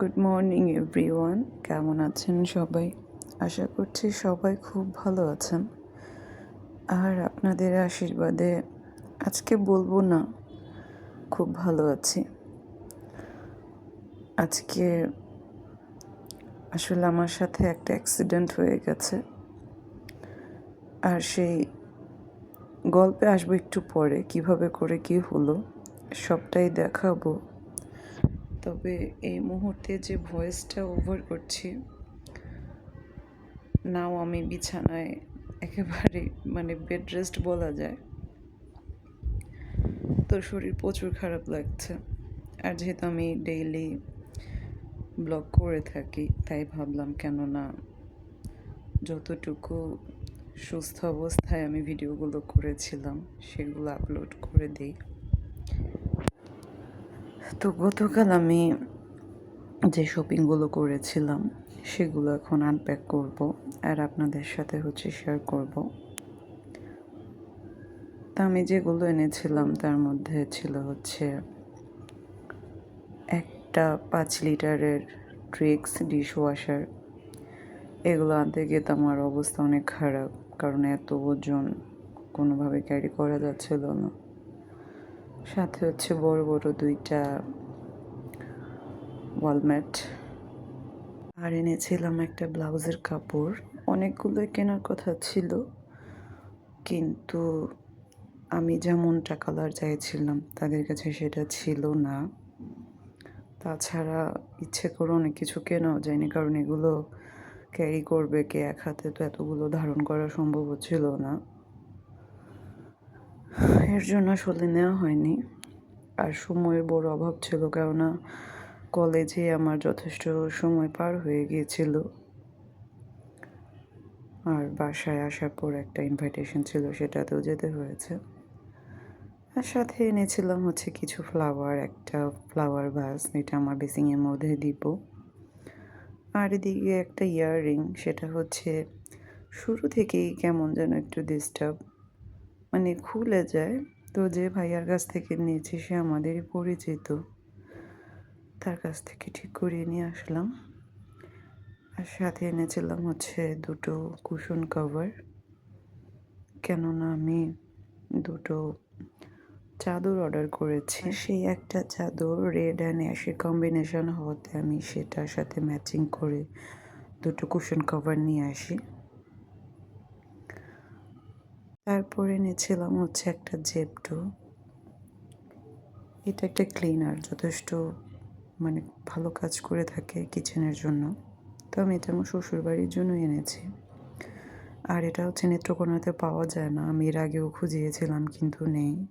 Good morning everyone কেমন আছেন সবাই? আশা করছি সবাই খুব ভালো আছেন। আর আপনাদের আশীর্বাদে আজকে বলব না, খুব ভালো আছি। আজকে আসলে আমার সাথে একটা অ্যাক্সিডেন্ট হয়ে গেছে। আর সেই গল্পে আসব একটু পরে, কীভাবে করে কি হলো, সবটাই দেখাবো। তবে এই মুহূর্তে যে ভয়েসটা ওভার করছি, নাও আমি বিছানায় একেবারে মানে বেড রেস্ট বলা যায়। তো শরীর প্রচুর খারাপ লাগছে আর যেহেতু আমি ডেইলি ব্লগ করে থাকি, তাই ভাবলাম কেন না যতটুকু সুস্থ অবস্থায় আমি ভিডিওগুলো করেছিলাম, সেগুলো আপলোড করে দিই। তো গতকাল আমি যে শপিংগুলো করেছিলাম, সেগুলো এখন আনপ্যাক করব আর আপনাদের সাথে হচ্ছে শেয়ার করব। তা আমি যেগুলো এনেছিলাম, তার মধ্যে ছিল হচ্ছে একটা পাঁচ লিটারের ট্রিক্স ডিশ ওয়াশার এগুলো আনতে গিয়ে তো আমার অবস্থা অনেক খারাপ, কারণ এত ওজন কোনোভাবে ক্যারি করা যাচ্ছিল না। সাথে হচ্ছে বড় বড় দুইটা ওয়ালমেট। আর এনেছিলাম একটা ব্লাউজের কাপড়। অনেকগুলোই কেনার কথা ছিল, কিন্তু আমি যেমনটা কালার চাইছিলাম, তাদের কাছে সেটা ছিল না। তাছাড়া ইচ্ছে করে অনেক কিছু কেনাও যায়নি, কারণ এগুলো ক্যারি করবে কে? এক হাতে তো এতগুলো ধারণ করা সম্ভব হচ্ছিল না। এর জন্য আসলে নেওয়া হয়নি। আর সময়ের বড় অভাব ছিল কেননা কলেজে আমার যথেষ্ট সময় পার হয়ে গিয়েছিল। আর বাসায় আসার পর একটা ইনভাইটেশন ছিল, সেটাতেও যেতে হয়েছে। আর সাথে এনেছিলাম হচ্ছে কিছু ফ্লাওয়ার একটা ফ্লাওয়ার ভাস এটা আমার বেসিংয়ের মধ্যে দিব। আর এদিকে একটা ইয়াররিং সেটা হচ্ছে শুরু থেকেই কেমন যেন একটু ডিস্টার্ব মানে খুলে যায়। তো যে ভাইয়ার কাছ থেকে নিয়েছি, সে আমাদেরই পরিচিত। তার কাছ থেকে ঠিক করিয়ে নিয়ে আসলাম। আর সাথে এনেছিলাম হচ্ছে দুটো কুশন কভার কেননা আমি দুটো চাদর অর্ডার করেছি। সেই একটা চাদর রেড অ্যান্ড অ্যাশের কম্বিনেশন হওয়াতে আমি সেটার সাথে ম্যাচিং করে দুটো কুশন কভার নিয়ে আসি। তারপরে এনেছিলাম হচ্ছে একটা জেপটো। এটা একটা ক্লিনার যথেষ্ট মানে ভালো কাজ করে থাকে কিচেনের জন্য। তো আমি এটা আমার শ্বশুরবাড়ির জন্য এনেছি। আর এটা হচ্ছে নেত্রকোনাতে পাওয়া যায় না, আমি এর আগেও খুঁজিয়েছিলাম কিন্তু নেই।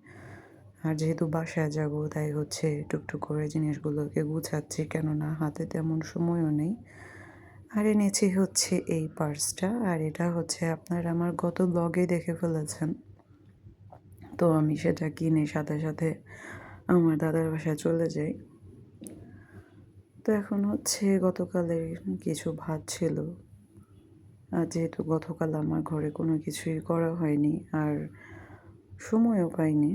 আর যেহেতু বাসায় যাব, তাই হচ্ছে টুকটুক করে জিনিসগুলোকে গুছাচ্ছি, কেননা হাতে তেমন সময়ও নেই। আর এনেছি হচ্ছে এই পার্সটা, আর এটা হচ্ছে আপনার আমার গত ব্লগে দেখে ফেলেছেন। তো আমি সেটা কিনে সাথে সাথে আমার দাদার বাসায় চলে যাই। তো এখন হচ্ছে গতকালের কিছু ভাত ছিল। আর যেহেতু গতকাল আমার ঘরে কোনো কিছুই করা হয়নি আর সময়ও পাইনি,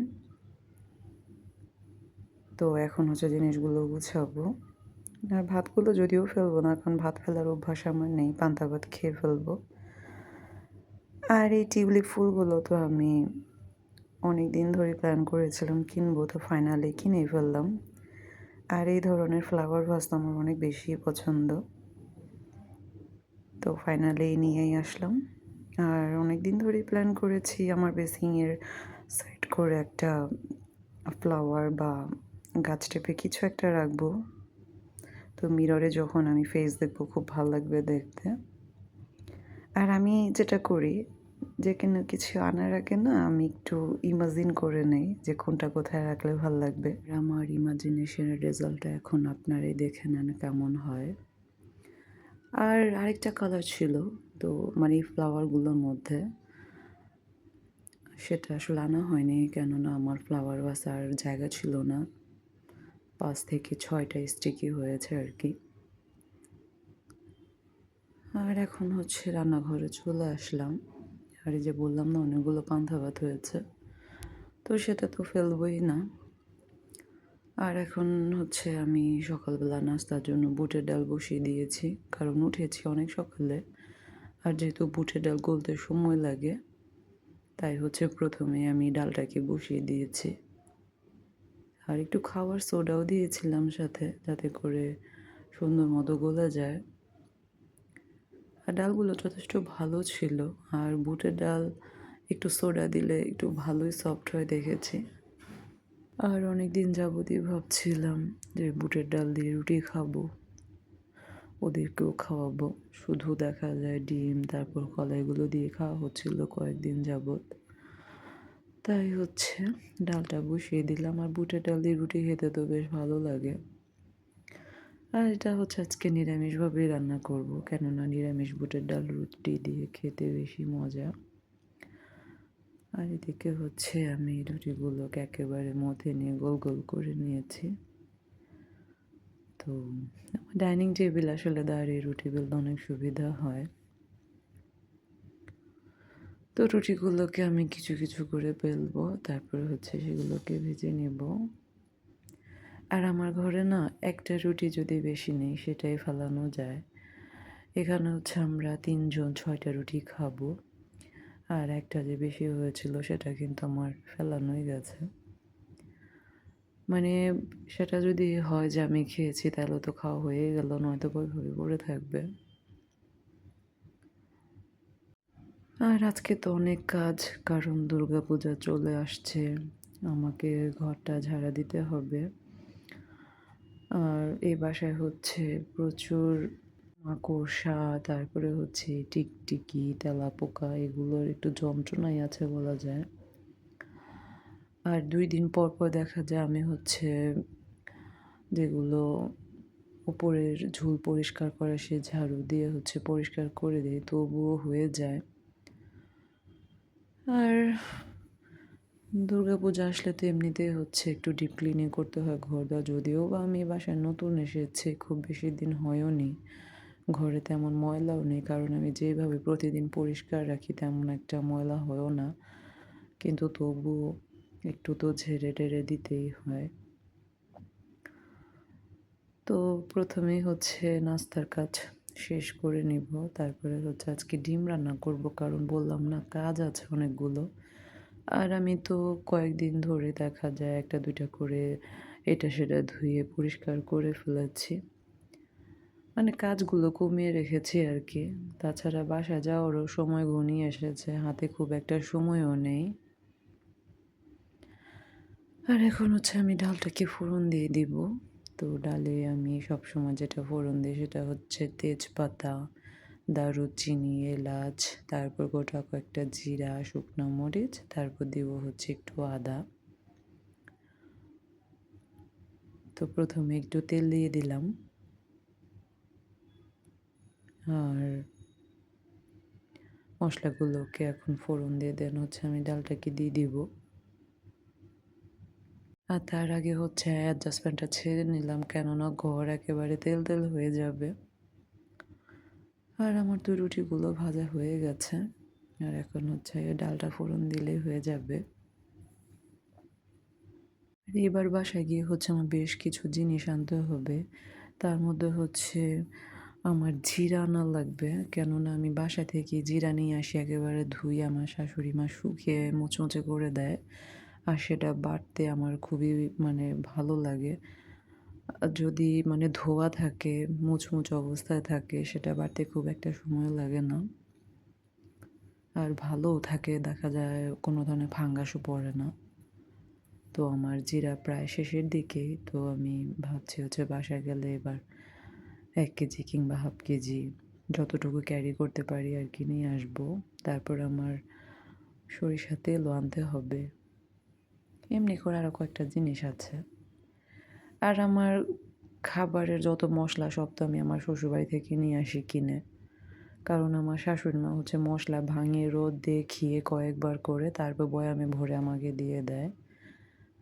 তো এখন হচ্ছে জিনিসগুলো গুছাবো। আর ভাতগুলো যদিও ফেলব না, কারণ ভাত ফেলার অভ্যাস আমার নেই, পান্তা ভাত খেয়ে ফেলব। আর এই টিউলিপ ফুলগুলো তো আমি অনেক দিন ধরে প্ল্যান করেছিলাম কিনবো, তো ফাইনালি কিনেই ফেললাম। আর এই ধরনের ফ্লাওয়ার ভাস তো আমার অনেক বেশি পছন্দ। তো ফাইনালি নিয়েই আসলাম। আর অনেক দিন ধরেই প্ল্যান করেছি আমার বেসিংয়ের সাইড করে একটা ফ্লাওয়ার বা গাছ টেপে কিছু একটা রাখব। তো মিররে যখন আমি ফেস দেখব, খুব ভালো লাগবে দেখতে। আর আমি যেটা করি, যে কোনো কিছু আনার আগে না, আমি একটু ইমাজিন করে নেই যে কোনটা কোথায় রাখলে ভালো লাগবে। আমার ইমাজিনেশনের রেজাল্টটা এখন আপনারাই দেখে নেন কেমন হয়। আর আরেকটা কালার ছিল, তো মানে এই ফ্লাওয়ারগুলোর মধ্যে। সেটা আসলে আনা হয়নি, কেননা আমার ফ্লাওয়ার বাসার জায়গা ছিল না। পাঁচ থেকে ছয়টা স্টিকি হয়েছে আর কি। আর এখন হচ্ছে রান্নাঘরে চলে আসলাম। আর এই যে বললাম না, অনেকগুলো পান্তা ভাত হয়েছে। তো সেটা তো ফেলবই না। আর এখন হচ্ছে আমি সকালবেলা নাস্তার জন্য বুটের ডাল বসিয়ে দিয়েছি, কারণ উঠেছি অনেক সকালে। আর যেহেতু বুটের ডাল গলতে সময় লাগে, তাই হচ্ছে প্রথমে আমি ডালটাকে বসিয়ে দিয়েছি। আর একটু খাওয়ার সোডাও দিয়েছিলাম সাথে, যাতে করে সুন্দর মতো গলে যায়। আর ডালগুলো যথেষ্ট ভালো ছিল, আর বুটের ডাল একটু সোডা দিলে একটু ভালোই সফট হয়ে দেখেছি। আর অনেক দিন যাবতই ভাবছিলাম যে বুটের ডাল দিয়ে রুটি খাব, ওদেরকেও খাওয়াবো। শুধু দেখা যায় ডিম, তারপর কলাইগুলো দিয়ে খাওয়া হচ্ছিল কয়েকদিন যাবত তাই হচ্ছে ডালটা বসিয়ে দিলাম আর বুটের ডাল দিয়ে রুটি খেতে তো বেশ ভালো লাগে। আর এটা হচ্ছে আজকে নিরামিষভাবেই রান্না করব, কেননা নিরামিষ বুটের ডাল রুটি দিয়ে খেতে বেশি মজা। আর এদিকে হচ্ছে আমি রুটিগুলোকে একেবারে মধ্যে নিয়ে গোল গোল করে নিয়েছি। তো ডাইনিং টেবিল আসলে দাঁড়িয়ে রুটি বেলতে অনেক সুবিধা হয়। তো রুটিগুলোকে আমি কিছু কিছু করে বেলবো তারপরে হচ্ছে সেগুলোকে ভেজে নেব। আর আমার ঘরে না একটা রুটি যদি বেশি নেই সেটাই ফেলানো যায়। এখানে হচ্ছে আমরা তিনজন ছয়টা রুটি খাব। আর একটা যে বেশি হয়েছিল সেটা কিন্তু আমার ফেলানোই গেছে। মানে সেটা যদি হয় যে আমি খেয়েছি তাহলে তো খাওয়া হয়ে গেল, নয়তো ওইভাবে পড়ে থাকবে। আর আজকে তো অনেক কাজ, কারণ দুর্গাপূজা চলে আসছে। আমাকে ঘরটা ঝাড়া দিতে হবে। আর এই বাসায় হচ্ছে প্রচুর মাকড়সা, তারপরে হচ্ছে টিকটিকি, তেলাপোকা, এগুলোর একটু যন্ত্রণাই আছে বলা যায়। আর দুই দিন পর পর দেখা যায় আমি হচ্ছে যেগুলো উপরের ঝুল পরিষ্কার করে সে ঝাড়ু দিয়ে হচ্ছে পরিষ্কার করে দিই, তবুও হয়ে যায়। আর দুর্গাপূজা আসলে তো এমনিতেই হচ্ছে একটু ডিপ ক্লিনিং করতে হয় ঘর দা যদিও বা আমি বাসায় নতুন এসেছি, খুব বেশি দিন হয়ও নি। ঘরে তেমন ময়লাও নেই, কারণ আমি যেভাবে প্রতিদিন পরিষ্কার রাখি তেমন একটা ময়লা হয়ও না। কিন্তু তবুও একটু তো ঝেড়ে টেড়ে দিতেই হয়। তো প্রথমেই হচ্ছে নাস্তার কাজ। শেষ করে নিব। তারপরে হচ্ছে আজকে ডিম রান্না করব, কারণ বললাম না কাজ আছে অনেকগুলো। আর আমি তো কয়েকদিন ধরে দেখা যায় একটা দুইটা করে এটা সেটা ধুয়ে পরিষ্কার করে ফেলেছি। মানে কাজগুলো কমিয়ে রেখেছি আর কি। তাছাড়া বাসা যাওয়ারও সময় ঘনিয়ে এসেছে, হাতে খুব একটা সময়ও নেই। আর এখন হচ্ছে আমি ডালটাকে ফোড়ন দিয়ে দিব। তো ডালে আমি সবসময় যেটা ফোড়ন দিই সেটা হচ্ছে তেজপাতা, দারুচিনি, এলাচ, তারপর গোটা কয়েকটা জিরা, শুকনো মরিচ, তারপর দিব হচ্ছে একটু আদা। তো প্রথমে একটু তেল দিয়ে দিলাম। আর মশলাগুলোকে এখন ফোড়ন দিয়ে দেন হচ্ছে আমি ডালটাকে দিয়ে দিব। আর তার আগে হচ্ছে অ্যাডজাস্টমেন্টটা ছেড়ে নিলাম, কেননা ঘর একেবারে তেল তেল হয়ে যাবে। আর আমার তো রুটিগুলো ভাজা হয়ে গেছে, আর এখন হচ্ছে ডালটা ফোড়ন দিলেই হয়ে যাবে। এবার বাসায় গিয়ে হচ্ছে আমার বেশ কিছু জিনিস আনতে হবে। তার মধ্যে হচ্ছে আমার জিরা আনা লাগবে, কেননা আমি বাসা থেকে জিরা নিয়ে আসি, একেবারে ধুই আমার শাশুড়ি মা শুকিয়ে মুচমুচে করে দেয়। আর সেটা বাটতে আমার খুবই মানে ভালো লাগে। যদি মানে ধোয়া থাকে, মুচমুচ অবস্থায় থাকে, সেটা বাড়তে খুব একটা সময় লাগে না। আর ভালোও থাকে, দেখা যায় কোনো ধরনের ফাঙ্গাসও পড়ে না। তো আমার জিরা প্রায় শেষের দিকে, তো আমি ভাবছি হচ্ছে বাসায় গেলে এবার এক কেজি কিংবা হাফ কেজি যতটুকু ক্যারি করতে পারি আর কি নিয়ে আসব। তারপর আমার সরিষা তেলও আনতে হবে। এমনি করে আরও কয়েকটা জিনিস আছে। আর আমার খাবারের যত মশলা সব তো আমি আমার শ্বশুরবাড়ি থেকে নিয়ে আসি কিনে। কারণ আমার শাশুড়ি মা হচ্ছে মশলা ভাঙিয়ে রোদ দিয়ে খেয়ে কয়েকবার করে তারপর বয়ামে ভরে আমাকে দিয়ে দেয়।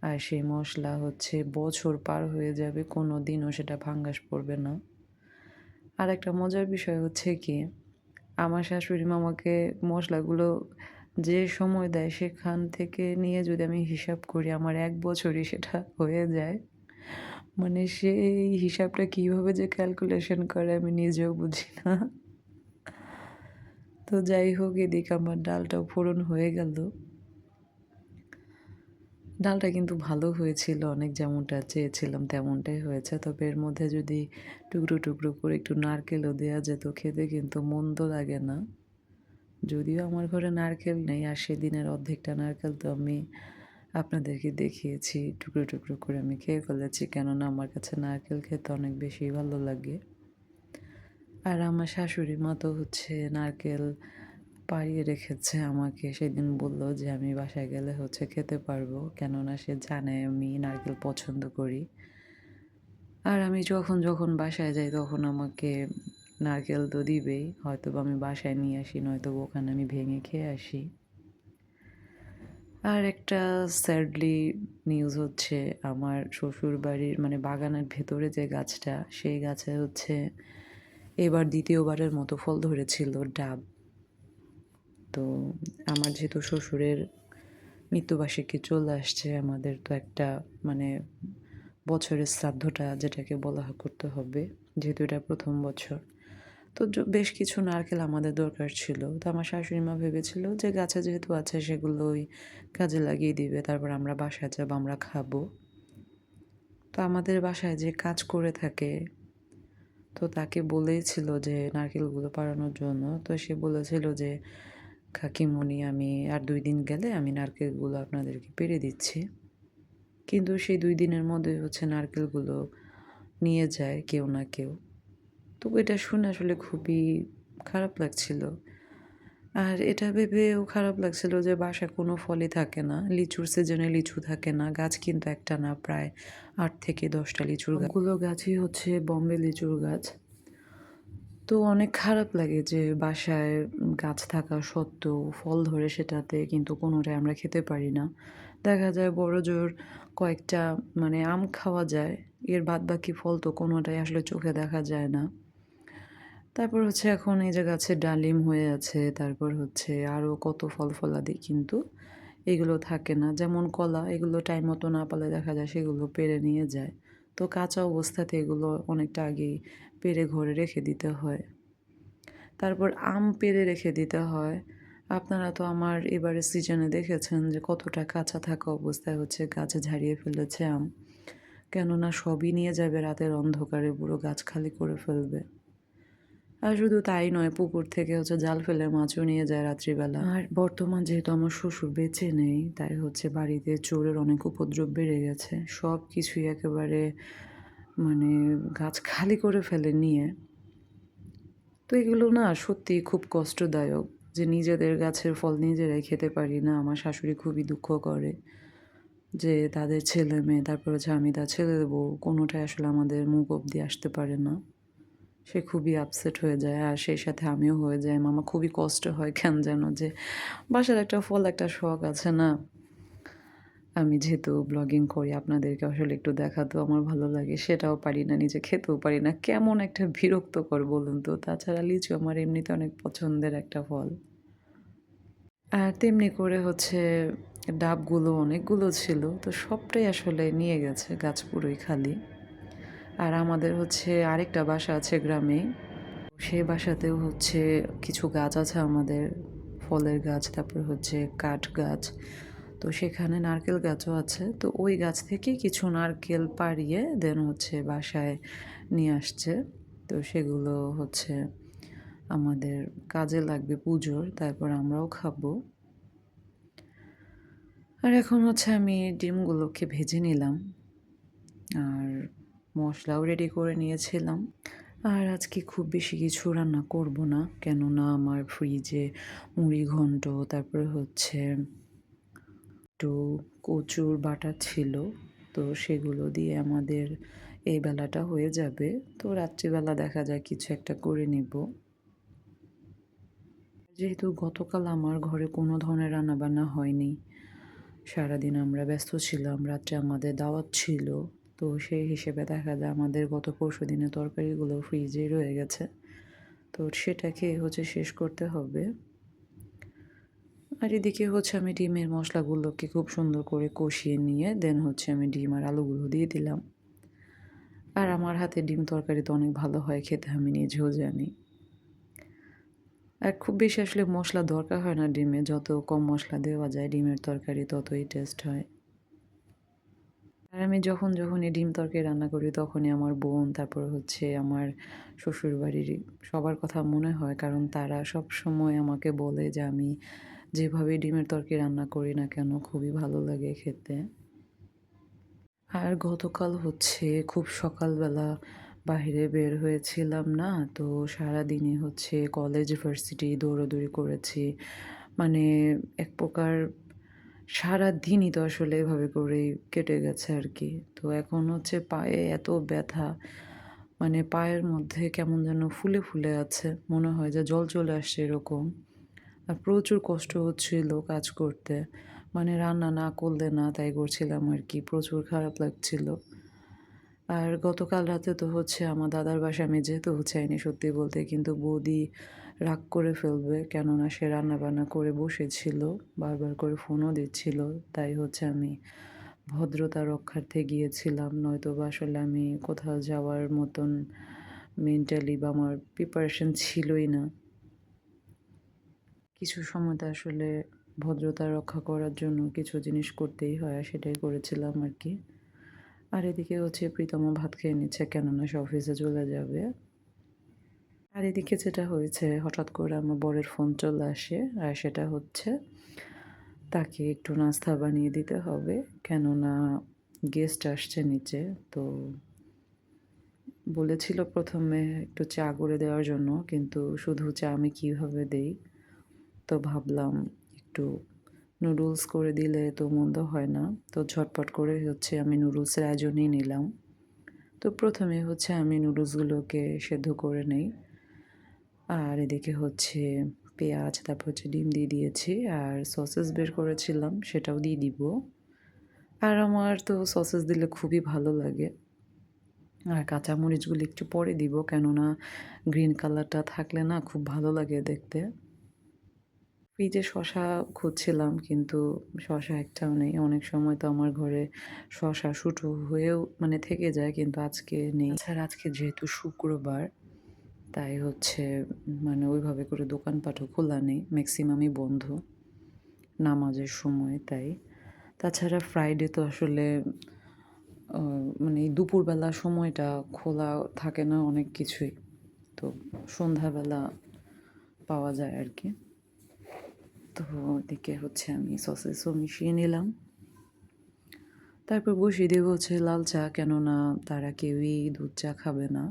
আর সেই মশলা হচ্ছে বছর পার হয়ে যাবে কোনো দিনও সেটা ভাঙ্গাস পড়বে না। আর একটা মজার বিষয় হচ্ছে কি, আমার শাশুড়ি মা আমাকে মশলাগুলো যে সময় দেয় সেখান থেকে নিয়ে যদি আমি হিসাব করি, আমার এক বছরই সেটা হয়ে যায়। মানে সেই হিসাবটা কীভাবে যে ক্যালকুলেশন করে আমি নিজেও বুঝি না। তো যাই হোক, এদিকে আমার ডালটাও ফোড়ন হয়ে গেল। ডালটা কিন্তু ভালো হয়েছিল, অনেক যেমনটা চেয়েছিলাম তেমনটাই হয়েছে। তবে এর মধ্যে যদি টুকরো টুকরো করে একটু নারকেলও দেওয়া যেত, খেতে কিন্তু মন্দ লাগে না। যদিও আমার ঘরে নারকেল নেই, আর সেদিনের অর্ধেকটা নারকেল তো আমি আপনাদেরকে দেখিয়েছি, টুকরো টুকরো করে আমি খেয়ে ফেলেছি, কেননা আমার কাছে নারকেল খেতে অনেক বেশি ভালো লাগে। আর আমার শাশুড়ি মা তো হচ্ছে নারকেল পাড়িয়ে রেখেছে আমাকে, সেদিন বলল যে আমি বাসায় গেলে হচ্ছে খেতে পারব, কেননা সে জানে আমি নারকেল পছন্দ করি। আর আমি যখন যখন বাসায় যাই তখন আমাকে নারকেল তো দিবেই হয়তো বা আমি বাসায় নিয়ে আসি নয়তো ওখানে আমি ভেঙে খেয়ে আসি। আর একটা স্যাডলি নিউজ হচ্ছে, আমার শ্বশুর বাড়ির মানে বাগানের ভেতরে যে গাছটা, সেই গাছে হচ্ছে এবার দ্বিতীয়বারের মতো ফল ধরেছিল ডাব। তো আমার যেহেতু শ্বশুরের মৃত্যুবার্ষিকী চলে আসছে, আমাদের তো একটা মানে বছরের শ্রাদ্ধটা, যেটাকে বলা করতে হবে, যেহেতু এটা প্রথম বছর। তো বেশ কিছু নারকেল আমাদের দরকার ছিল। তো আমার শাশুড়ি মা ভেবেছিল যে গাছে যেহেতু আছে সেগুলোই কাজে লাগিয়ে দিবে, তারপর আমরা বাসায় যাব, আমরা খাব। তো আমাদের বাসায় যে কাজ করে থাকে, তো তাকে বলেছিল যে নারকেলগুলো পাড়ানোর জন্য। তো সে বলেছিল যে, কাকিমণি, আমি আর দুই দিন গেলে আমি নারকেলগুলো আপনাদেরকে পেরে দিচ্ছি। কিন্তু সেই দুই দিনের মধ্যে হচ্ছে নারকেলগুলো নিয়ে যায় কেউ না কেউ। তো এটা শুনে আসলে খুবই খারাপ লাগছিল। আর এটা ভেবেও খারাপ লাগছিল যে বাসায় কোনো ফলই থাকে না লিচুর সিজনে লিচু থাকে না গাছ কিন্তু একটা না প্রায় আট থেকে দশটা লিচুর গাছগুলো গাছই হচ্ছে বম্বে লিচুর গাছ। তো অনেক খারাপ লাগে যে বাসায় গাছ থাকা সত্ত্বেও ফল ধরে সেটাতে কিন্তু কোনোটাই আমরা খেতে পারি না। দেখা যায় বড় জোর কয়েকটা মানে আম খাওয়া যায় এর বাদ বাকি ফল তো কোনোটাই আসলে চোখে দেখা যায় না। তারপর হচ্ছে এখন এই যে গাছে ডালিম হয়ে আছে, তারপর হচ্ছে আরও কত ফল ফলাদি কিন্তু এগুলো থাকে না। যেমন কলা, এগুলো টাইম মতো না পালে দেখা যায় সেগুলো পেরে নিয়ে যায়। তো কাঁচা অবস্থাতে এগুলো অনেকটা আগেই পেরে ঘরে রেখে দিতে হয়। তারপর আম পেরে রেখে দিতে হয়। আপনারা তো আমার এবারে সিজনে দেখেছেন যে কতটা কাঁচা থাকা অবস্থায় হচ্ছে গাছে ঝাড়িয়ে ফেলেছে আম। কেননা সবই নিয়ে যাবে, রাতের অন্ধকারে পুরো গাছ খালি করে ফেলবে। আর শুধু তাই নয়, পুকুর থেকে হচ্ছে জাল ফেলে মাছও নিয়ে যায় রাত্রিবেলা। আর বর্তমান যেহেতু আমার শ্বশুর বেঁচে নেই, তাই হচ্ছে বাড়িতে চোরের অনেক উপদ্রব বেড়ে গেছে। সব কিছুই একেবারে মানে গাছ খালি করে ফেলে নিয়ে। তো এগুলো না সত্যি খুব কষ্টদায়ক যে নিজেদের গাছের ফল নিজেরাই খেতে পারি না। আমার শাশুড়ি খুবই দুঃখ করে যে তাদের ছেলে মেয়ে, তারপর হচ্ছে আমি তার ছেলে দেবো, কোনোটাই আসলে আমাদের মুখ অব্দি আসতে পারে না। সে খুবই আপসেট হয়ে যায় আর সেই সাথে আমিও হয়ে যাই। মামা খুবই কষ্ট হয়, কেন যেন যে বাসার একটা ফল একটা শখ আছে না? আমি যেহেতু ব্লগিং করি, আপনাদেরকে আসলে একটু দেখাতেও আমার ভালো লাগে, সেটাও পারি না, নিজে খেতেও পারি না। কেমন একটা বিরক্তকর বলুন তো? তাছাড়া লিচু আমার এমনিতে অনেক পছন্দের একটা ফল। আর তেমনি করে হচ্ছে ডাবগুলো, অনেকগুলো ছিল, তো সবটাই আসলে নিয়ে গেছে, গাছ পুরোই খালি। আর আমাদের হচ্ছে আরেকটা বাসা আছে গ্রামে। সেই বাসাতেও হচ্ছে কিছু গাছ আছে আমাদের, ফলের গাছ, তারপর হচ্ছে কাঠ গাছ। তো সেখানে নারকেল গাছও আছে। তো ওই গাছ থেকে কিছু নারকেল পাড়িয়ে দেন হচ্ছে বাসায় নিয়ে আসছে। তো সেগুলো হচ্ছে আমাদের কাজে লাগবে পুজোর, তারপর আমরাও খাব। আর এখন হচ্ছে আমি ডিমগুলোকে ভেজে নিলাম। আর মশলাও রেডি করে নিয়েছিলাম। আর আজকে খুব বেশি কিছু রান্না করব না, কেননা আমার ফ্রিজে মুড়ি ঘন্ট, তারপরে হচ্ছে একটু কচুর বাটা ছিল, তো সেগুলো দিয়ে আমাদের এই বেলাটা হয়ে যাবে। তো রাত্রিবেলা দেখা যায় কিছু একটা করে নেব। যেহেতু গতকাল আমার ঘরে কোনো ধরনের রান্নাবান্না হয়নি, সারাদিন আমরা ব্যস্ত ছিলাম, রাত্রে আমাদের দাওয়াত ছিল তো সেই হিসেবে দেখা যায় আমাদের গত পরশু দিনের তরকারিগুলো ফ্রিজে রয়ে গেছে। তো সেটাকে হচ্ছে শেষ করতে হবে। আর এদিকে হচ্ছে আমি ডিমের মশলাগুলোকে খুব সুন্দর করে কষিয়ে নিয়ে দেন হচ্ছে আমি ডিম আর আলুগুলো দিয়ে দিলাম। আর আমার হাতে ডিম তরকারি তো অনেক ভালো হয়, খেতে আমি নিজেও জানি। আর খুব বেশি আসলে মশলা দরকার হয় না ডিমে, যত কম মশলা দেওয়া যায় ডিমের তরকারি ততই টেস্ট হয়। আর আমি যখন যখন এই ডিম তরকারি রান্না করি, তখনই আমার বোন, তারপর হচ্ছে আমার শ্বশুরবাড়ির সবার কথা মনে হয়। কারণ তারা সব সময় আমাকে বলে যে, আমি যেভাবে ডিমের তরকারি রান্না করি না কেন, খুবই ভালো লাগে খেতে। আর গতকাল হচ্ছে খুব সকালবেলা বাইরে বের হয়েছিলাম না, তো সারাদিনই হচ্ছে কলেজ, ভার্সিটি দৌড়াদৌড়ি করেছি। মানে এক প্রকার সারা দিনই তো আসলে এভাবে করেই কেটে গেছে আর কি। তো এখন হচ্ছে পায়ে এত ব্যথা মানে পায়ের মধ্যে কেমন যেন ফুলে ফুলে আছে, মনে হয় যে জল চলে আসছে এরকম। আর প্রচুর কষ্ট হচ্ছিল কাজ করতে মানে রান্না না করলে না তাই করছিলাম আর কি, প্রচুর খারাপ লাগছিল। আর গতকাল রাতে তো হচ্ছে আমার দাদার বাসায় আমি যেতেও চাইনি সত্যি বলতে, কিন্তু বৌদি রাগ করে ফেলবে, কেননা সে রান্নাবান্না করে বসেছিল, বারবার করে ফোনও দিচ্ছিল, তাই হচ্ছে আমি ভদ্রতা রক্ষার্থে গিয়েছিলাম নয়তো বা আসলে আমি কোথাও যাওয়ার মতন মেন্টালি বা আমার প্রিপারেশন ছিলই না। কিছু সময় তো আসলে ভদ্রতা রক্ষা করার জন্য কিছু জিনিস করতেই হয়, আর সেটাই করেছিলাম আর কি। আর এদিকে হচ্ছে প্রীতমা ভাত খেয়ে নিচ্ছে, কেননা সে অফিসে চলে যাবে। আর এদিকে যেটা হয়েছে, হঠাৎ করে আমার বরের ফোন চলে আসে, আর সেটা হচ্ছে তাকে একটু নাস্তা বানিয়ে দিতে হবে। কেননা গেস্ট আসছে নিচে, তো বলেছিল প্রথমে একটু চা করে দেওয়ার জন্য, কিন্তু শুধু চা আমি কীভাবে দেই? তো ভাবলাম একটু নুডলস করে দিলে তো মন্দ হয় না, তো ঝটপট করে হচ্ছে আমি নুডলসের আয়োজনই নিলাম। তো প্রথমে হচ্ছে আমি নুডলসগুলোকে সেদ্ধ করে নেই। আর এদিকে হচ্ছে পেঁয়াজ, তারপর হচ্ছে ডিম দিয়ে দিয়েছি আর সসেস বের করেছিলাম সেটাও দিয়ে দিব। আর আমার তো সসেস দিলে খুবই ভালো লাগে। আর কাঁচামরিচগুলো একটু পরে দিব কেননা গ্রিন কালারটা থাকলে না খুব ভালো লাগে দেখতে। ফ্রিজে শশা খুঁজছিলাম কিন্তু শশা একটাও নেই। অনেক সময় তো আমার ঘরে শশা শুটো হয়েও মানে থেকে যায় কিন্তু আজকে নেই। এছাড়া আজকে যেহেতু শুক্রবার তাই হচ্ছে মানে ওইভাবে করে দোকানপাটও খোলা নেই ম্যাক্সিমামই বন্ধ নামাজের সময় তাই। তাছাড়া ফ্রাইডে তো আসলে মানে দুপুরবেলা সময়টা খোলা থাকে না অনেক কিছুই, তো সন্ধ্যাবেলা পাওয়া যায় আর কি তো ওদিকে হচ্ছে আমি সসেসও মিশিয়ে নিলাম। তারপর বসিয়ে দেবো হচ্ছে লাল চা, কেননা তারা কেউই দুধ চা খাবে না।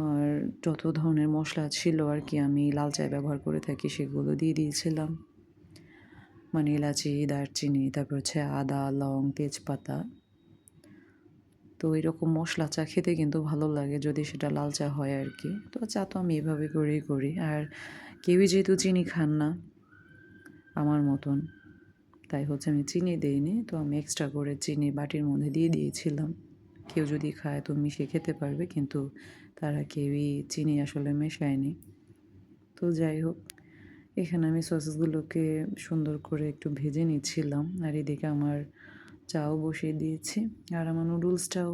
আর যত ধরনের মশলা ছিল আর কি আমি লাল চায় ব্যবহার করে থাকি সেগুলো দিয়ে দিয়েছিলাম। মানে এলাচি, দারচিনি, তারপর হচ্ছে আদা, লং, তেজপাতা। তো এরকম মশলা চা খেতে কিন্তু ভালো লাগে যদি সেটা লাল চা হয় আর কি। তো চা তো আমি এভাবে করেই করি। আর কেউই যেহেতু চিনি খান না, আমার মতন, তাই হচ্ছে আমি চিনি দিইনি। তো আমি এক্সট্রা করে চিনি বাটির মধ্যে দিয়ে দিয়েছিলাম। কেউ যদি খায় তো মিশিয়ে খেতে পারবে, কিন্তু তারা কেউই চিনি আসলে মেশায়নি। তো যাই হোক, এখানে আমি সসেসগুলোকে সুন্দর করে একটু ভেজে নিচ্ছিলাম। আর এদিকে আমার চাও বসিয়ে দিয়েছি। আর আমার নুডলসটাও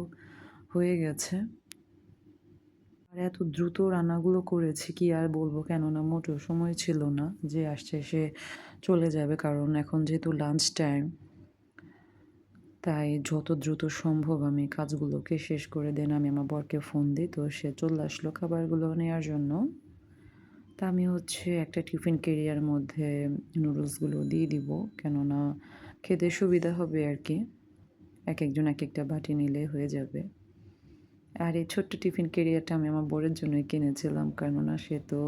হয়ে গেছে। আর এত দ্রুত রান্নাগুলো করেছি কি আর বলব, কেননা মোটেও সময় ছিল না যে আসছে সে চলে যাবে। কারণ এখন যেহেতু লাঞ্চ টাইম তাই যত দ্রুত সম্ভব আমি কাজগুলোকে শেষ করে দেন। আমি আমার বরকে ফোন দিই, তো সে চলে আসলো খাবারগুলো নেওয়ার জন্য। তা আমি হচ্ছে একটা টিফিন কেরিয়ার মধ্যে নুডলসগুলো দিয়ে দিব, কেননা খেতে সুবিধা হবে আর কি। এক একজন এক একটা বাটি নিলে হয়ে যাবে। আর এই ছোট্ট টিফিন কেরিয়ারটা আমি আমার বরের জন্যই কিনেছিলাম, কেননা সে তো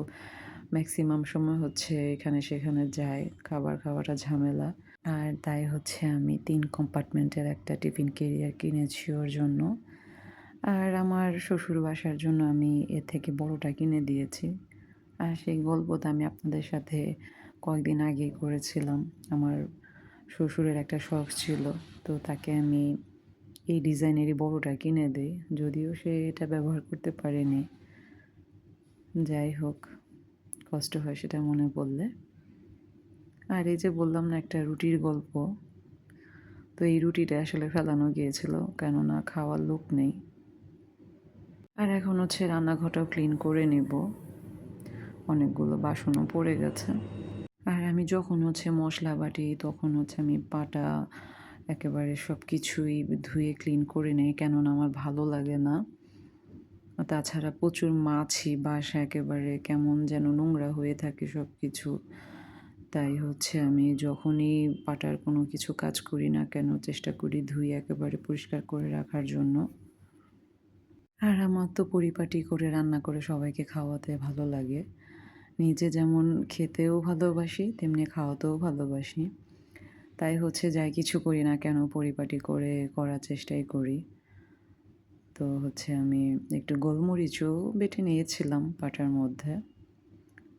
ম্যাক্সিমাম সময় হচ্ছে এখানে সেখানে যায়, খাবার খাওয়াটা ঝামেলা। আর তাই হচ্ছে আমি তিন কম্পার্টমেন্টের একটা টিফিন কেরিয়ার কিনেছি ওর জন্য। আর আমার শ্বশুর বাসার জন্য আমি এর থেকে বড়টা কিনে দিয়েছি। আর সেই গল্পটা আমি আপনাদের সাথে কয়েকদিন আগেই করেছিলাম। আমার শ্বশুরের একটা শখ ছিল, তো তাকে আমি এই ডিজাইনেরই বড়টা কিনে দিই। যদিও সে এটা ব্যবহার করতে পারেনি। যাই হোক, কষ্ট হয় সেটা মনে পড়লে। আর এই যে বললাম না একটা রুটির গল্প, তো এই রুটিটা আসলে ফেলানো গিয়েছিল, কেননা খাওয়ার লোক নেই। আর এখন হচ্ছে রান্নাঘরটাও ক্লিন করে নেব। অনেকগুলো বাসনও পড়ে গেছে। আর আমি যখন হচ্ছে মশলা বাটি, তখন হচ্ছে আমি পাটা একেবারে সব কিছুই ধুয়ে ক্লিন করে নেই, কেননা আমার ভালো লাগে না। তাছাড়া প্রচুর মাছি, বাসা একেবারে কেমন যেন নোংরা হয়ে থাকে সব কিছু তাই হচ্ছে আমি যখনই পাটার কোনো কিছু কাজ করি না কেন, চেষ্টা করি ধুয়ে একেবারে পরিষ্কার করে রাখার জন্য। আর আমার তো পরিপাটি করে রান্না করে সবাইকে খাওয়াতে ভালো লাগে। নিজে যেমন খেতেও ভালোবাসি, তেমনি খাওয়াতেও ভালোবাসি। তাই হচ্ছে যাই কিছু করি না কেন, পরিপাটি করে করার চেষ্টাই করি। তো হচ্ছে আমি একটু গোলমরিচও বেটে নিয়েছিলাম পাটার মধ্যে।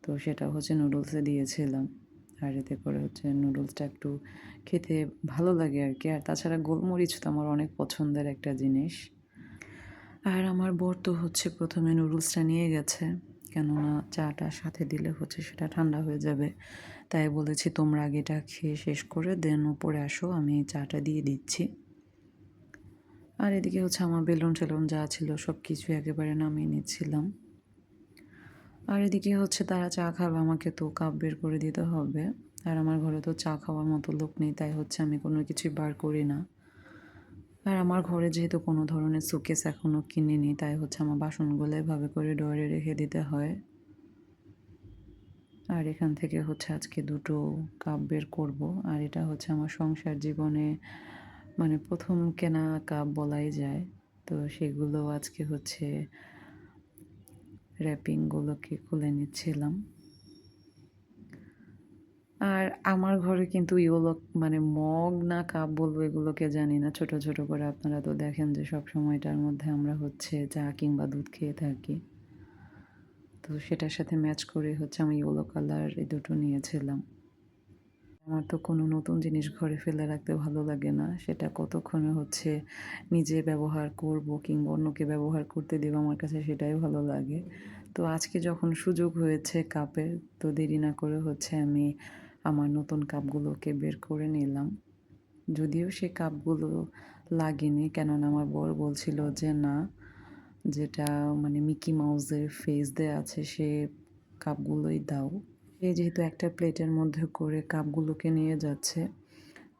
তো সেটা হচ্ছে নুডলসে দিয়েছিলাম। আর এতে করে হচ্ছে নুডলসটা একটু খেতে ভালো লাগে আর কি। আর তাছাড়া গোলমরিচ তো আমার অনেক পছন্দের একটা জিনিস। আর আমার বর তো হচ্ছে প্রথমে নুডলসটা নিয়ে গেছে, কেননা চাটা সাথে দিলে হচ্ছে সেটা ঠান্ডা হয়ে যাবে। তাই বলেছি, তোমরা আগে এটা খেয়ে শেষ করে দেন উপরে আসো, আমি চাটা দিয়ে দিচ্ছি। আর এদিকে হচ্ছে আমার বেলুন টেলুন যা ছিল সব কিছু একেবারে নামিয়ে নিচ্ছিলাম। আর এদিকে হচ্ছে তারা চা খাবে, আমাকে তো কাপ বের করে দিতে হবে। আর আমার ঘরে তো চা খাওয়ার মতো লোক নেই, তাই হচ্ছে আমি কোনো কিছুই বার করি না। আর আমার ঘরে যেহেতু কোনো ধরনের সুকেস এখনও কিনিনি, তাই হচ্ছে আমার বাসনগুলো এভাবে করে ডয়ারে রেখে দিতে হয়। আর এখান থেকে হচ্ছে আজকে দুটো কাপ বের করব। আর এটা হচ্ছে আমার সংসার জীবনে মানে প্রথম কেনা কাপ বলাই যায়। তো সেগুলো আজকে হচ্ছে র্যাপিংগুলোকে খুলে নিচ্ছিলাম। আর আমার ঘরে কিন্তু ইয়োলো মানে মগ না কাপ বলব এগুলোকে জানি না, ছোট ছোট করে আপনারা তো দেখেন যে সব সময়টার মধ্যে আমরা হচ্ছে চা কিংবা দুধ খেয়ে থাকি। তো সেটার সাথে ম্যাচ করে হচ্ছে আমি ইয়োলো কালার এই দুটো নিয়েছিলাম। আমার তো কোনো নতুন জিনিস ঘরে ফেলে রাখতে ভালো লাগে না। সেটা কতক্ষণে হচ্ছে নিজে ব্যবহার করব কিংবা অন্যকে ব্যবহার করতে দেবো আমার কাছে সেটাই ভালো লাগে। তো আজকে যখন সুযোগ হয়েছে কাপের, তো দেরি না করে হচ্ছে আমি আমার নতুন কাপগুলোকে বের করে নিলাম। যদিও সে কাপগুলো লাগেনি, কেননা আমার বর বলছিল যে না, যেটা মানে মিকি মাউসের ফেস দেয়া আছে সে কাপগুলোই দাও। সে যেহেতু একটা প্লেটের মধ্যে করে কাপগুলোকে নিয়ে যাচ্ছে,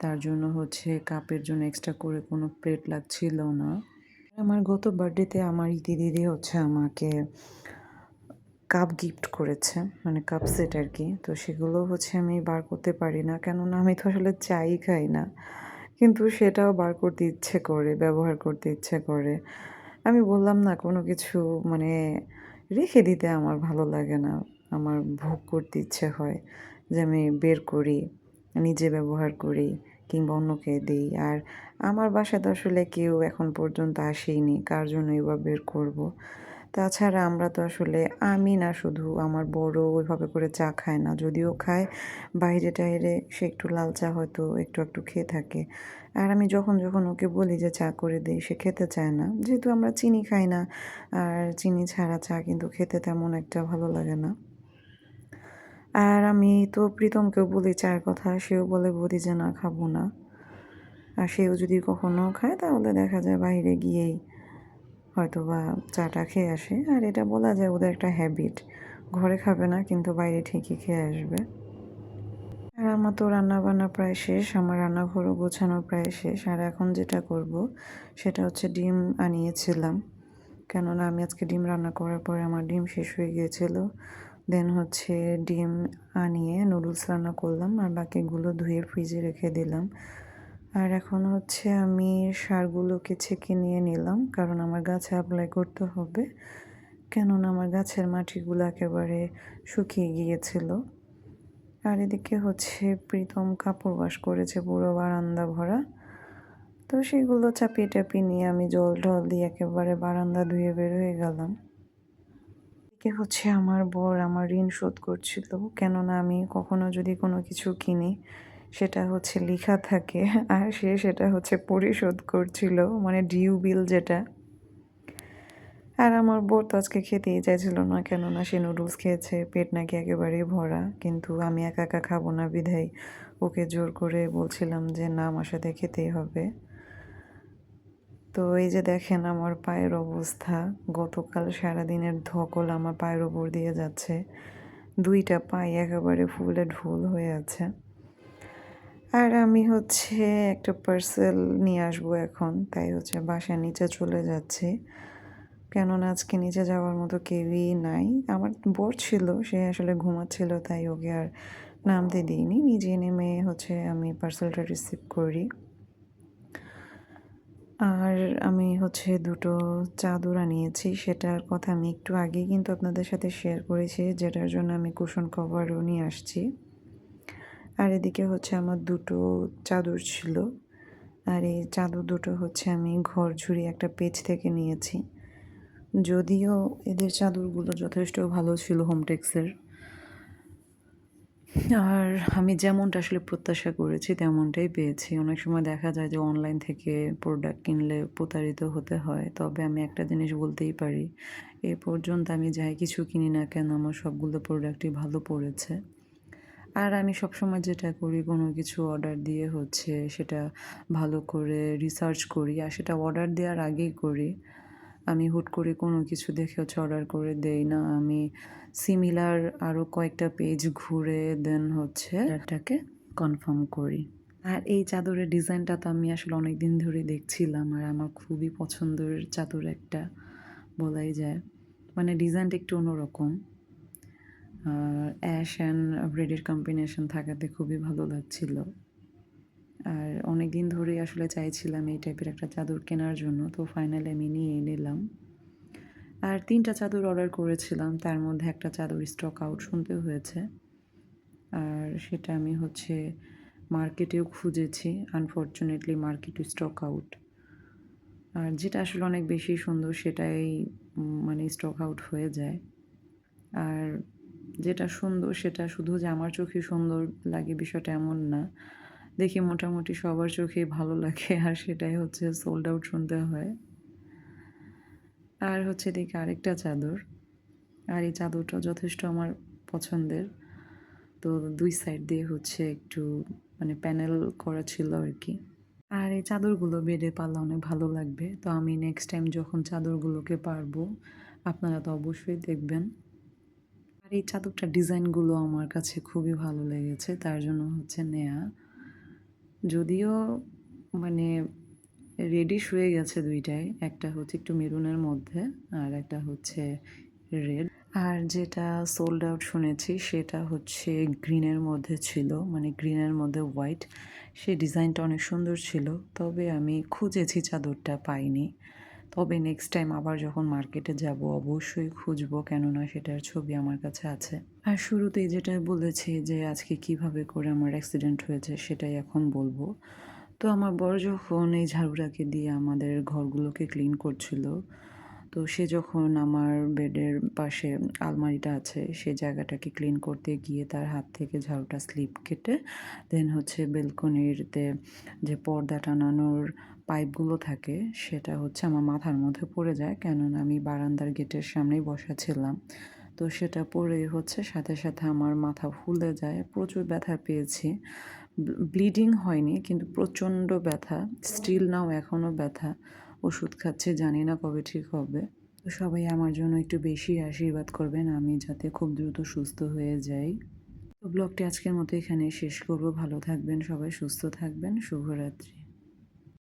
তার জন্য হচ্ছে কাপের জন্য এক্সট্রা করে কোনো প্লেট লাগছিল না। আমার গত বার্থডেতে আমার দিদি হচ্ছে আমাকে কাপ গিফট করেছে মানে কাপ সেট আর কি তো সেগুলো হচ্ছে আমি বার করতে পারি না, কেননা আমি তো আসলে চাই খাই না। কিন্তু সেটাও বার করতে ইচ্ছে করে, ব্যবহার করতে ইচ্ছে করে। আমি বললাম, না, কোনো কিছু মানে রেখে দিতে আমার ভালো লাগে না। আমার ভোগ করতে ইচ্ছে হয় যে আমি বের করি, নিজে ব্যবহার করি কিংবা অন্যকে দিই। আর আমার বাসায় তো আসলে কেউ এখন পর্যন্ত আসেইনি, কার জন্যই বা বের করব। তাছাড়া আমরা তো আসলে আমি না, শুধু আমার বড় ওইভাবে করে চা খায় না, যদিও খায়। বাইরে টাইরে সে একটু লাল চা হয়তো একটু একটু খেয়ে থাকে। আর আমি যখন যখন ওকে বলি যে চা করে দিই, সে খেতে চায় না। যেহেতু আমরা চিনি খাই না, আর চিনি ছাড়া চা কিন্তু খেতে তেমন একটা ভালো লাগে না। আর আমি তো প্রীতমকেও বলি চায়ের কথা, সেও বলে বলি যে না খাব না। আর সেও যদি কখনো খায়, তাহলে দেখা যায় বাইরে গিয়েই হয়তো বা চাটা খেয়ে আসে। আর এটা বলা যায় ওদের একটা হ্যাবিট ঘরে খাবে না, কিন্তু বাইরে ঠিকই খেয়ে আসবে। আর আমার তো রান্না বান্না প্রায় শেষ, আমার রান্নাঘরও গোছানো প্রায় শেষ। আর এখন যেটা করব, সেটা হচ্ছে ডিম আনিয়েছিলাম। কেননা আমি আজকে ডিম রান্না করার পরে আমার ডিম শেষ হয়ে গিয়েছিল। দেন হচ্ছে ডিম আনিয়ে নুডলস রান্না করলাম আর বাকিগুলো ধুয়ে ফ্রিজে রেখে দিলাম। আর এখন হচ্ছে আমি সারগুলোকে ছেঁকে নিয়ে নিলাম, কারণ আমার গাছে অ্যাপ্লাই করতে হবে। কেননা আমার গাছের মাটিগুলো একেবারে শুকিয়ে গিয়েছিল। আর এদিকে হচ্ছে প্রীতম কাপড় ওয়াশ করেছে পুরো বারান্দা ভরা। তো সেগুলো চাপিয়ে টাপিয়ে নিয়ে আমি জল ঢল দিয়ে একেবারে বারান্দা ধুয়ে বের হয়ে গেলাম। এদিকে হচ্ছে আমার বর আমার ঋণ শোধ করছিল? কেননা আমি কখনো যদি কোনো কিছু কিনি, সেটা হচ্ছে লেখা থাকে আর সে সেটা হচ্ছে পরিশোধ করছিল মানে ডিউ বিল যেটা। আর আমার বোর তো আজকে খেতেই চাইছিল না, কেননা সে নুডলস খেয়েছে, পেট নাকি একেবারেই ভরা, কিন্তু আমি একা একা খাব না বিধাই ওকে জোর করে বলছিলাম যে না, আমার সাথে খেতেই হবে। তো এই যে দেখেন আমার পায়ের অবস্থা, গতকাল সারাদিনের ধকল আমার পায়ের ওপর দিয়ে যাচ্ছে। দুইটা পায়ে একেবারে ফুলে ঢোল হয়ে আছে। আর আমি হচ্ছে একটা পার্সেল নিয়ে আসব এখন, তাই হচ্ছে বাসার নিচে চলে যাচ্ছি। কেননা আজকে নিচে যাওয়ার মতো কেউই নাই। আমার বর ছিল, সে আসলে ঘুমাচ্ছিল, তাই ওকে আর নামতে দিইনি। নিজে নেমে হচ্ছে আমি পার্সেলটা রিসিভ করি। আর আমি হচ্ছে দুটো চাদর আনিয়েছি, সেটার কথা আমি একটু আগেই কিন্তু আপনাদের সাথে শেয়ার করেছি, যেটার জন্য আমি কুশন কভারও নিয়ে আসছি। আর এদিকে হচ্ছে আমার দুটো চাদর ছিল, আর এই চাদর দুটো হচ্ছে আমি ঘর ঝুড়ি একটা পেজ থেকে নিয়েছি। যদিও এদের চাদরগুলো যথেষ্ট ভালো ছিল হোমটেক্সের আর আমি যেমনটা আসলে প্রত্যাশা করেছি, তেমনটাই পেয়েছি। অনেক সময় দেখা যায় যে অনলাইন থেকে প্রোডাক্ট কিনলে প্রতারিত হতে হয়। তবে আমি একটা জিনিস বলতেই পারি, এ পর্যন্ত আমি যাই কিছু কিনি না কেন, আমার সবগুলো প্রোডাক্টই ভালো পড়েছে। আর আমি সবসময় যেটা করি, কোনো কিছু অর্ডার দিয়ে হচ্ছে সেটা ভালো করে রিসার্চ করি। আর সেটা অর্ডার দেওয়ার আগেই করি। আমি হুট করে কোনো কিছু দেখে হচ্ছে অর্ডার করে দেই না। আমি সিমিলার আরও কয়েকটা পেজ ঘুরে দেন হচ্ছে এটাকে কনফার্ম করি। আর এই চাদরের ডিজাইনটা তো আমি আসলে অনেক দিন ধরে দেখছিলাম আর আমার খুবই পছন্দের চাদর একটা বলাই যায়। মানে ডিজাইনটা একটু অন্যরকম। অ্যাশ অ্যান্ড রেডের কম্বিনেশন থাকাতে খুবই ভালো লাগছিল। আর অনেক দিন ধরেই আসলে চাইছিলাম এই টাইপের একটা চাদর কেনার জন্য, তো ফাইনালি আমি নিয়ে নিলাম। আর তিনটা চাদর অর্ডার করেছিলাম, তার মধ্যে একটা চাদর স্টক আউট শুনতে হয়েছে। আর সেটা আমি হচ্ছে মার্কেটেও খুঁজেছি আনফর্চুনেটলি মার্কেট স্টক আউট আর যেটা আসলে অনেক বেশি সুন্দর, সেটাই মানে স্টক আউট হয়ে যায়। আর যেটা সুন্দর, সেটা শুধু যে আমার চোখে সুন্দর লাগে বিষয়টা এমন না। দেখি মোটামুটি সবার চোখে ভালো লাগে, আর সেটাই হচ্ছে সোল্ড আউট শুনতে হয়। আর হচ্ছে দেখি আরেকটা চাদর, আর এই চাদরটা যথেষ্ট আমার পছন্দের। তো দুই সাইড দিয়ে হচ্ছে একটু মানে প্যানেল করা ছিল আর কি। আর এই চাদরগুলো বেডে পারলে অনেক ভালো লাগবে। তো আমি নেক্সট টাইম যখন চাদরগুলোকে পারব, আপনারা তো অবশ্যই দেখবেন। আর এই চাদরটার ডিজাইনগুলো আমার কাছে খুবই ভালো লেগেছে, তার জন্য হচ্ছে নেয়া। যদিও মানে রেডিশ হয়ে গেছে দুইটাই, একটা হচ্ছে একটু মেরুনের মধ্যে আর একটা হচ্ছে রেড আর যেটা সোল্ড আউট শুনেছি সেটা হচ্ছে গ্রিনের মধ্যে ছিল মানে গ্রিনের মধ্যে হোয়াইট সে ডিজাইনটা অনেক সুন্দর ছিল, তবে আমি খুঁজেছি চাদরটা পাইনি। তবে নেক্সট টাইম আবার যখন মার্কেটে যাব, অবশ্যই খুঁজবো, কেননা সেটার ছবি আমার কাছে আছে। আর শুরুতেই যেটা বলেছি যে, আজকে কীভাবে করে আমার অ্যাক্সিডেন্ট হয়েছে, সেটাই এখন বলব। তো আমার বড় যখন এই ঝাড়ুটাকে দিয়ে আমাদের ঘরগুলোকে ক্লিন করছিল, তো সে যখন আমার বেডের পাশে আলমারিটা আছে, সে জায়গাটাকে ক্লিন করতে গিয়ে তার হাত থেকে ঝাড়ুটা স্লিপ কেটে দেন হচ্ছে বেলকনিতে যে পর্দা টানানোর পাইপগুলো থাকে, সেটা হচ্ছে আমার মাথার মধ্যে পড়ে যায়। কেননা আমি বারান্দার গেটের সামনেই বসা ছিলাম তো সেটা পরে হচ্ছে, সাথে সাথে আমার মাথা ফুলে যায়। প্রচুর ব্যথা পেয়েছি। ব্লিডিং হয়নি, কিন্তু প্রচণ্ড ব্যথা। স্টিল নাও এখনও ব্যথা। ওষুধ খাচ্ছে, জানি না কবে ঠিক হবে। তো সবাই আমার জন্য একটু বেশি আশীর্বাদ করবেন, আমি যাতে খুব দ্রুত সুস্থ হয়ে যাই। তো ব্লগটি আজকের মতো এখানে শেষ করব। ভালো থাকবেন সবাই, সুস্থ থাকবেন। শুভরাত্রি।